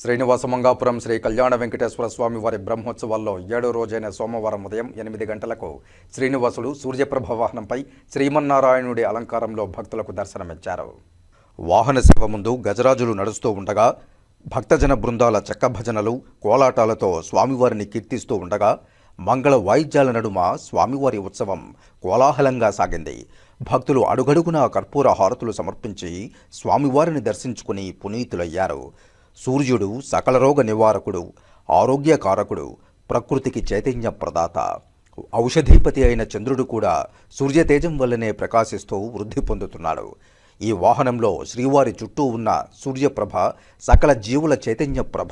శ్రీనివాస మంగాపురం శ్రీ కళ్యాణ వెంకటేశ్వర స్వామి వారి బ్రహ్మోత్సవాల్లో ఏడో రోజైన సోమవారం ఉదయం ఎనిమిది గంటలకు శ్రీనివాసులు సూర్యప్రభ వాహనంపై శ్రీమన్నారాయణుడి అలంకారంలో భక్తులకు దర్శనమిచ్చారు. వాహన సేవ ముందు గజరాజులు నడుస్తూ ఉండగా భక్తజన బృందాల చెక్క భజనలు కోలాటాలతో స్వామివారిని కీర్తిస్తూ ఉండగా మంగళ వాయిద్యాల నడుమ స్వామివారి ఉత్సవం కోలాహలంగా సాగింది. భక్తులు అడుగడుగునా కర్పూర హారతులు సమర్పించి స్వామివారిని దర్శించుకుని పునీతులయ్యారు. సూర్యుడు సకల రోగ నివారకుడు ఆరోగ్యకారకుడు ప్రకృతికి చైతన్య ప్రదాత. ఔషధీపతి అయిన చంద్రుడు కూడా సూర్యతేజం వల్లనే ప్రకాశిస్తూ వృద్ధి పొందుతున్నాడు. ఈ వాహనంలో శ్రీవారి చుట్టూ ఉన్న సూర్యప్రభ సకల జీవుల చైతన్య ప్రభ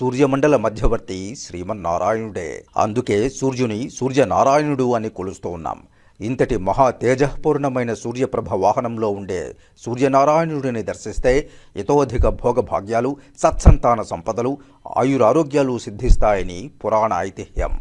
సూర్యమండల మధ్యవర్తి శ్రీమన్నారాయణుడే. అందుకే సూర్యుని సూర్యనారాయణుడు అని కొలుస్తూ ఉన్నాం. ఇంతటి మహా తేజపూర్ణమైన సూర్యప్రభ వాహనంలో ఉండే సూర్యనారాయణుడిని దర్శిస్తే ఇతోధిక భోగభాగ్యాలు సత్సంతాన సంపదలు ఆయురారోగ్యాలు సిద్ధిస్తాయని పురాణ ఐతిహ్యం.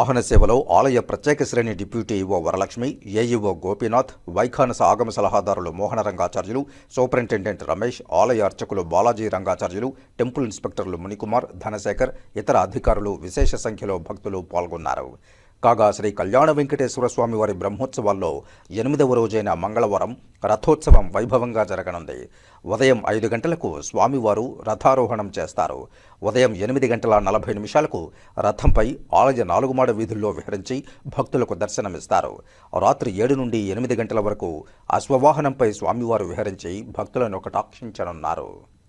వాహన సేవలో ఆలయ ప్రత్యేక శ్రేణి deputy EO Varalakshmi AEO Gopinath Vaikhanasa Agama సలహాదారులు మోహన రంగాచార్యులు సూపరింటెండెంట్ రమేష్ ఆలయ అర్చకులు బాలాజీ రంగాచార్యులు టెంపుల్ ఇన్స్పెక్టర్లు మునికుమార్ ధనశేఖర్ ఇతర అధికారులు విశేష సంఖ్యలో భక్తులు పాల్గొన్నారు. కాగా శ్రీ కళ్యాణ వెంకటేశ్వర స్వామి వారి బ్రహ్మోత్సవాల్లో ఎనిమిదవ రోజైన మంగళవారం రథోత్సవం వైభవంగా జరగనుంది. ఉదయం ఐదు గంటలకు స్వామివారు రథారోహణం చేస్తారు. ఉదయం ఎనిమిది గంటల నలభై నిమిషాలకు రథంపై ఆలయ నాలుగుమాడ వీధుల్లో విహరించి భక్తులకు దర్శనమిస్తారు. రాత్రి ఏడు నుండి ఎనిమిది గంటల వరకు అశ్వవాహనంపై స్వామివారు విహరించి భక్తులను కటాక్షించనున్నారు.